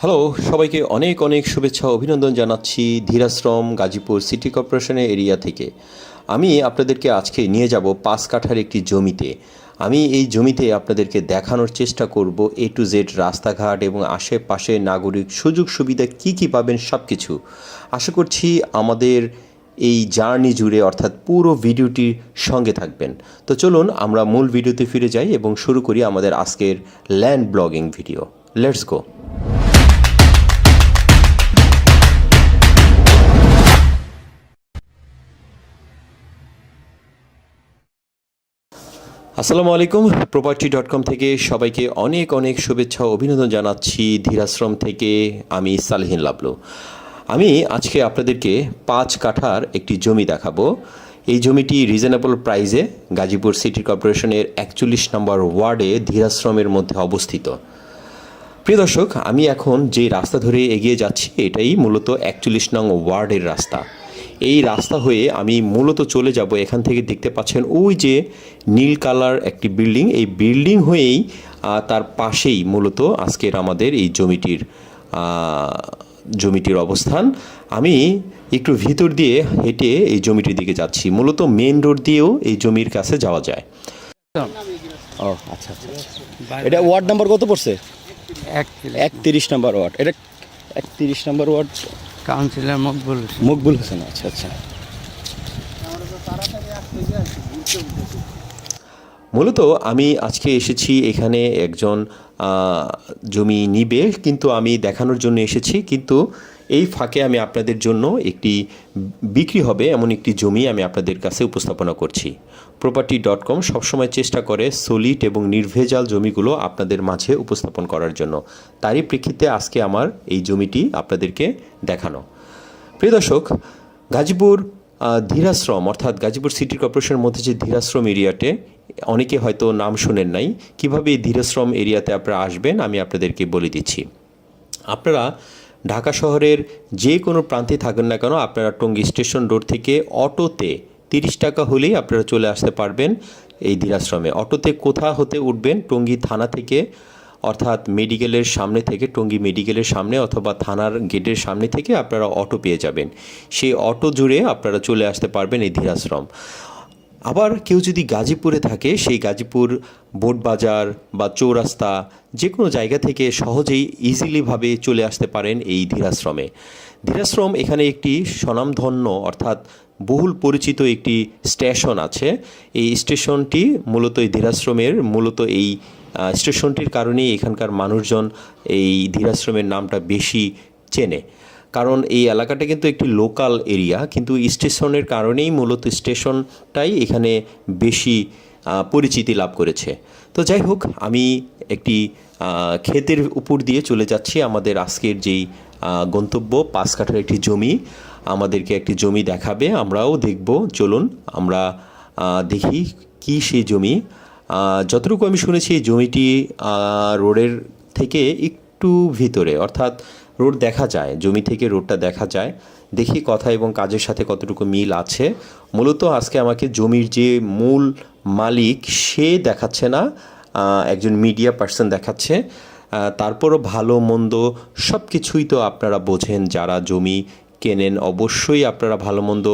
Hello সবাইকে অনেক অনেক শুভেচ্ছা অভিনন্দন জানাচ্ছি ধীরাশ্রম গাজীপুর সিটি কর্পোরেশনের এরিয়া থেকে। আমি আপনাদেরকে আজকে নিয়ে যাব পাঁচ কাঠার একটি জমিতে। আমি এই জমিতে আপনাদেরকে দেখানোর চেষ্টা করব এ টু জেড রাস্তাঘাট এবং আশেপাশে নাগরিক সুযোগ সুবিধা কি কি পাবেন সব কিছু আশা করছি আমাদের এই জার্নি জুড়ে অর্থাৎ পুরো ভিডিওটির সঙ্গে থাকবেন। তো চলুন, আমরা মূল ভিডিওতে ফিরে যাই এবং শুরু করি আমাদের আজকের land blogging video. Let's go আসসালামু আলাইকুম। প্রপার্টি ডট কম থেকে সবাইকে অনেক অনেক শুভেচ্ছা অভিনন্দন জানাচ্ছি ধীরাশ্রম থেকে আমি সালেহিন লাবলু। আমি আজকে আপনাদেরকে পাঁচ কাঠার একটি জমি দেখাবো। এই জমিটি রিজনেবল প্রাইজে গাজীপুর সিটি কর্পোরেশনের একচল্লিশ নম্বর ওয়ার্ডে ধীরাশ্রমের মধ্যে অবস্থিত। প্রিয় দর্শক, আমি এখন যে রাস্তা ধরে এগিয়ে যাচ্ছি, এটাই মূলত একচল্লিশ নং ওয়ার্ডের রাস্তা। এই রাস্তা হয়ে আমি মূলত চলে যাব এখান থেকে দেখতে পাচ্ছেন ওই যে নীল কালার একটি বিল্ডিং। এই বিল্ডিং হয়েই তার পাশেই মূলত আজকের আমাদের এই জমিটির জমিটির অবস্থান। আমি একটু ভিতর দিয়ে হেঁটে এই জমিটির দিকে যাচ্ছি। মূলত মেন রোড দিয়েও এই জমির কাছে যাওয়া যায়। ও আচ্ছা আচ্ছা এটা ওয়ার্ড নাম্বার কত পড়ছে? এক একত্রিশ নাম্বার ওয়ার্ড। এটা একত্রিশ number ward. Councillor Maqbul. Maqbul Hossain আচ্ছা আচ্ছা মূলত আমি আজকে এসেছি এখানে একজন জমি নিবে, কিন্তু আমি দেখানোর জন্য এসেছি, কিন্তু এই ফাঁকে আমি আপনাদের জন্য একটি বিক্রি হবে, এমন একটি জমি আমি আপনাদের কাছে উপস্থাপনা করছি প্রপার্টি ডট কম সবসময় চেষ্টা করে সলিড এবং নির্ভেজাল জমিগুলো আপনাদের মাঝে উপস্থাপন করার জন্য। তারই প্রেক্ষিতে আজকে আমার এই জমিটি আপনাদেরকে দেখানো। প্রিয় দর্শক, গাজীপুর ধীরাশ্রম, অর্থাৎ গাজীপুর সিটি কর্পোরেশনের মধ্যে যে ধীরাশ্রম এরিয়াতে অনেকে হয়তো নাম শোনেন নাই, কীভাবে এই ধীরাশ্রম এরিয়াতে আপনারা আসবেন আমি আপনাদেরকে বলে দিচ্ছি। আপনারা ঢাকা শহরের যে কোনো প্রান্তে থাকেন না কেন, আপনারা টঙ্গী স্টেশন রোড থেকে অটোতে তিরিশ টাকা হলেই আপনারা চলে আসতে পারবেন এই ধীরাশ্রমে অটোতে কোথা হতে উঠবেন? টঙ্গী থানা থেকে, অর্থাৎ মেডিকেলের সামনে থেকে, টঙ্গী মেডিকেলের সামনে অথবা থানার গেটের সামনে থেকে আপনারা অটো পেয়ে যাবেন। সেই অটো জুড়ে আপনারা চলে আসতে পারবেন এই ধীরাশ্রম আবার কেউ যদি গাজীপুরে থাকে, সেই গাজীপুর বোট বাজার বা চৌরাস্তা যে কোনো জায়গা থেকে সহজেই ইজিলিভাবে চলে আসতে পারেন এই ধীরাশ্রমে ধীরাশ্রম এখানে একটি স্বনামধন্য অর্থাৎ বহুল পরিচিত একটি স্টেশন আছে। এই স্টেশনটি মূলত এই ধীরাশ্রমের, মূলত এই স্টেশনটির কারণেই এখানকার মানুষজন এই ধীরাশ্রমের নামটা বেশি চেনে। কারণ এই এলাকাটা কিন্তু একটি লোকাল এরিয়া, কিন্তু স্টেশনের কারণেই মূলত স্টেশনটাই এখানে বেশি পরিচিতি লাভ করেছে। তো যাই হোক, আমি একটি ক্ষেতের উপর দিয়ে চলে যাচ্ছি। আমাদের আজকের যেই গন্তব্য, পাঁচ কাঠার একটি জমি, আমাদেরকে একটি জমি দেখাবে। আমরাও দেখব। চলুন, আমরা দেখি কি সেই জমি। যতটুকু আমি শুনেছি, এই জমিটি রোডের থেকে একটু ভিতরে, অর্থাৎ রোড দেখা যায়, জমি থেকে রোডটা দেখা যায়। দেখি কথা এবং কাজের সাথে কতটুকু মিল আছে। মূলত আজকে আমাকে জমির যে মূল মালিক, সে দেখাচ্ছে না একজন মিডিয়া পার্সন দেখাচ্ছে তারপরও ভালো, মন্দ সব কিছুই তো আপনারা বোঝেন, যারা জমি কেনেন অবশ্যই আপনারা ভালো, মন্দ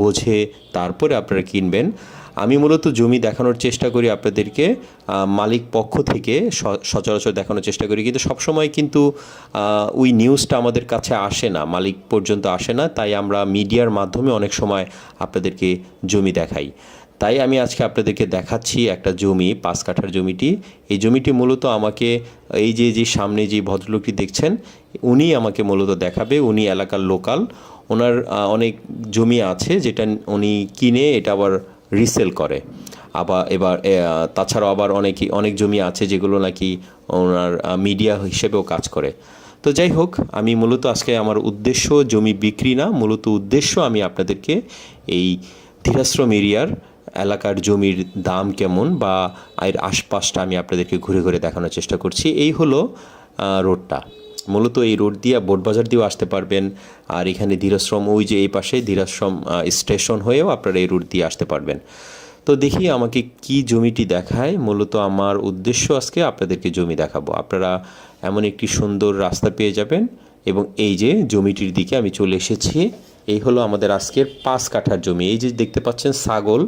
বোঝে, তারপরে আপনারা কিনবেন। আমি মূলত জমি দেখানোর চেষ্টা করি আপনাদেরকে মালিক পক্ষ থেকে সচরাচর দেখানোর চেষ্টা করি, কিন্তু সবসময় কিন্তু ওই নিউজটা আমাদের কাছে আসে না, মালিক পর্যন্ত আসে না, তাই আমরা মিডিয়ার মাধ্যমে অনেক সময় আপনাদেরকে জমি দেখাই। তাই আমি আজকে আপনাদেরকে দেখাচ্ছি একটা জমি, পাঁচ কাঠার জমিটি। এই জমিটি মূলত আমাকে, এই যে যে সামনে যে ভদ্রলোকটি দেখছেন, উনি আমাকে মূলত দেখাবে। উনি এলাকার লোকাল। ওনার অনেক জমি আছে যেটা উনি কিনে এটা আবার রিসেল করে। আবার এবার তাছাড়াও আবার অনেক অনেক জমি আছে যেগুলো নাকি ওনার মিডিয়া হিসেবেও কাজ করে। তো যাই হোক, আমি মূলত আজকে আমার উদ্দেশ্য জমি বিক্রি না, মূলত উদ্দেশ্য আমি আপনাদেরকে এই ধীরাশ্রম এরিয়ার এলাকার জমির দাম কেমন বা এর আশপাশটা আমি আপনাদেরকে ঘুরে ঘুরে দেখানোর চেষ্টা করছি। এই হলো রোডটা। মূলত এই রোড দিয়ে বোটবাজার দিয়েও আসতে পারবেন। আর এখানে ধীরাশ্রম, ওই যে এই পাশে ধীরাশ্রম স্টেশন হয়েও আপনারা এই রোড দিয়ে আসতে পারবেন। তো দেখি আমাকে কি জমিটি দেখায়। মূলত আমার উদ্দেশ্য আজকে আপনাদেরকে জমি দেখাবো। আপনারা এমন একটি সুন্দর রাস্তা পেয়ে যাবেন এবং এই যে জমিটির দিকে আমি চলে এসেছি। এই হলো আমাদের আজকের পাঁচ কাঠার জমি। এই যে দেখতে পাচ্ছেন, ছাগল।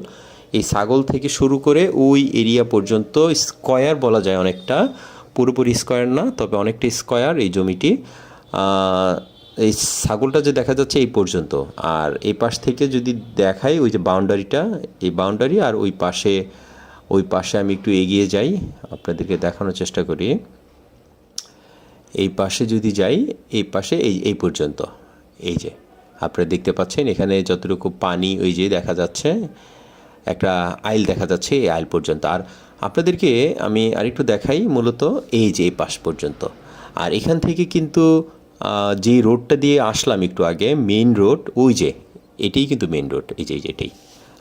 এই ছাগল থেকে শুরু করে ওই এরিয়া পর্যন্ত স্কয়ার বলা যায় অনেকটা। পুরোপুরি স্কয়ার না, তবে অনেকটা স্কয়ার এই জমিটি। এই ছাগলটা যে দেখা যাচ্ছে এই পর্যন্ত। আর এই পাশ থেকে যদি দেখাই ওই যে বাউন্ডারিটা, এই বাউন্ডারি আর ওই পাশে ওই পাশে আমি একটু এগিয়ে যাই, আপনাদেরকে দেখানোর চেষ্টা করি। এই পাশে যদি যাই, এই পাশে এই এই পর্যন্ত। এই যে, আপনারা দেখতে পাচ্ছেন এখানে যতটুকু পানি ওই যে দেখা যাচ্ছে একটা আইল দেখা যাচ্ছে এই আইল পর্যন্ত। আর আপনাদেরকে আমি আরেকটু দেখাই মূলত এই যে এই পাশ পর্যন্ত। আর এখান থেকে কিন্তু যে রোডটা দিয়ে আসলাম একটু আগে, মেইন রোড, ওই যে, এটাই কিন্তু মেইন রোড, এই যে এটাই।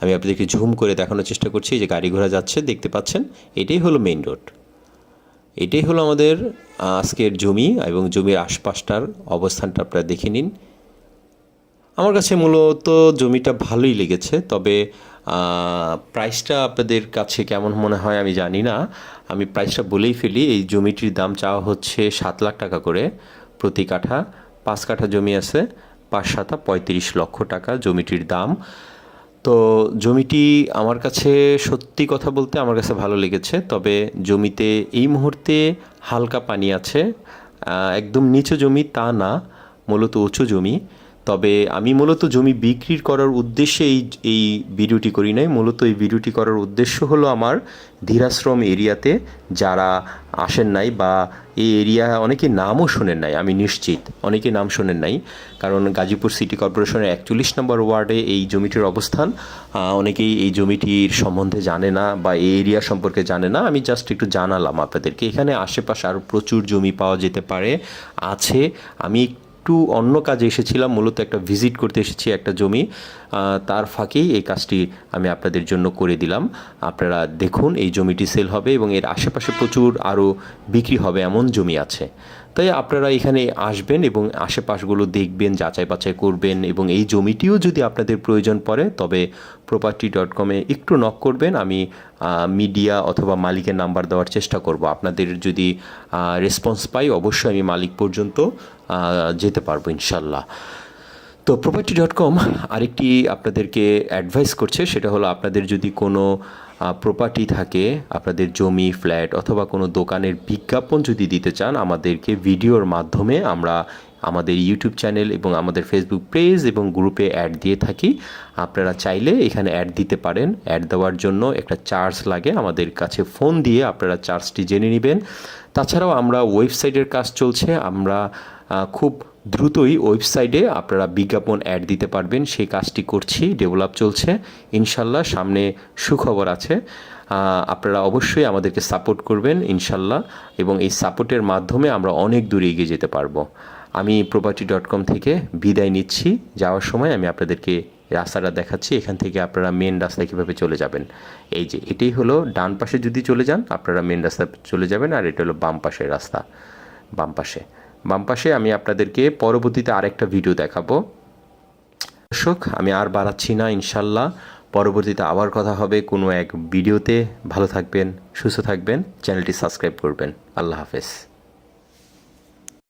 আমি আপনাদেরকে ঝুম করে দেখানোর চেষ্টা করছি, যে গাড়ি ঘোড়া যাচ্ছে, দেখতে পাচ্ছেন, এটাই হলো মেইন রোড। এটাই হলো আমাদের আজকের জমি এবং জমির আশপাশটার অবস্থানটা আপনারা দেখে নিন। আমার কাছে মূলত জমিটা ভালোই লেগেছে, তবে প্রাইসটা আপনাদের কাছে কেমন মনে হয় আমি জানি না। আমি প্রাইসটা বলেই ফেলি, এই জমিটির দাম চাওয়া হচ্ছে সাত লাখ টাকা করে প্রতি কাঠা। পাঁচ কাঠা জমি আছে, পাঁচ সাতা পঁয়ত্রিশ লক্ষ টাকা জমিটির দাম। তো জমিটি আমার কাছে সত্যি কথা বলতে আমার কাছে ভালো লেগেছে, তবে জমিতে এই মুহূর্তে হালকা পানি আছে। একদম নিচু জমি তা না, মূলত উঁচু জমি। তবে আমি মূলত জমি বিক্রি করার উদ্দেশ্যে এই এই ভিডিওটি করি নাই। মূলত এই ভিডিওটি করার উদ্দেশ্য হলো আমার ধীরাশ্রম এরিয়াতে যারা আসেন নাই বা এই এরিয়া অনেকে নামও শোনেন নাই, আমি নিশ্চিত। অনেকে নাম শোনেন নাই, কারণ গাজীপুর সিটি কর্পোরেশনের একচল্লিশ নম্বর ওয়ার্ডে এই জমিটির অবস্থান। অনেকেই এই জমিটির সম্বন্ধে জানে না বা এই এরিয়া সম্পর্কে জানে না। আমি জাস্ট একটু জানালাম আপনাদেরকে। এখানে আশেপাশে আরও প্রচুর জমি পাওয়া যেতে পারে, আছে। আমি একটু অন্য কাজে এসেছিলাম, মূলত একটা ভিজিট করতে এসেছি একটা জমি। তার ফাঁকেই এই কাজটি আমি আপনাদের জন্য করে দিলাম। আপনারা দেখুন, এই জমিটি সেল হবে এবং এর আশেপাশে প্রচুর আরও বিক্রি হবে এমন জমি আছে। তাই আপনারা এখানে আসবেন এবং আশেপাশগুলো দেখবেন, যাচাই বাছাই করবেন এবং এই জমিটিও যদি আপনাদের প্রয়োজন পড়ে, তবে প্রপার্টি ডট কমে একটু নক করবেন। আমি মিডিয়া অথবা মালিকের নাম্বার দেওয়ার চেষ্টা করব। আপনাদের যদি রেসপন্স পাই, অবশ্যই আমি মালিক পর্যন্ত যেতে পারব ইনশাল্লাহ। তো প্রপার্টি ডট কম আরেকটি আপনাদেরকে অ্যাডভাইস করছে, সেটা হলো আপনাদের যদি কোনো প্রপার্টি থাকে, আপনাদের জমি ফ্ল্যাট অথবা কোনো দোকানের বিজ্ঞাপন যদি দিতে চান, আমাদেরকে ভিডিওর মাধ্যমে আমরা আমাদের ইউটিউব চ্যানেল এবং আমাদের ফেসবুক পেজ এবং গ্রুপে অ্যাড দিয়ে থাকি। আপনারা চাইলে এখানে অ্যাড দিতে পারেন। অ্যাড দেওয়ার জন্য একটা চার্জ লাগে। আমাদের কাছে ফোন দিয়ে আপনারা চার্জটি জেনে নেবেন। তাছাড়াও আমরা ওয়েবসাইটের কাজ চলছে। আমরা খুব দ্রুতই ওয়েবসাইটে আপনারা বিজ্ঞাপন অ্যাড দিতে পারবেন। সেই কাজটি করছি, ডেভেলপ চলছে। ইনশাল্লাহ সামনে সুখবর আছে। আপনারা অবশ্যই আমাদেরকে সাপোর্ট করবেন, ইনশাল্লাহ। এবং এই সাপোর্টের মাধ্যমে আমরা অনেক দূরে এগিয়ে যেতে পারব। আমি প্রপার্টি ডট কম থেকে বিদায় নিচ্ছি। যাওয়ার সময় আমি আপনাদেরকে রাস্তাটা দেখাচ্ছি। এখান থেকে আপনারা মেন রাস্তায় কীভাবে চলে যাবেন। এই যে, এটাই হলো ডান পাশে যদি চলে যান, আপনারা মেন রাস্তায় চলে যাবেন। আর এটা হলো বাম পাশের রাস্তা, বাম পাশে। বাম পাশে আমি আপনাদেরকে পরবর্তীতে আরেকটা ভিডিও দেখাবো। দর্শক, আমি আর বাড়াচ্ছি না, ইনশাল্লাহ। পরবর্তীতে আবার কথা হবে কোনো এক ভিডিওতে ভালো থাকবেন, সুস্থ থাকবেন। চ্যানেলটি সাবস্ক্রাইব করবেন। আল্লাহ হাফেজ।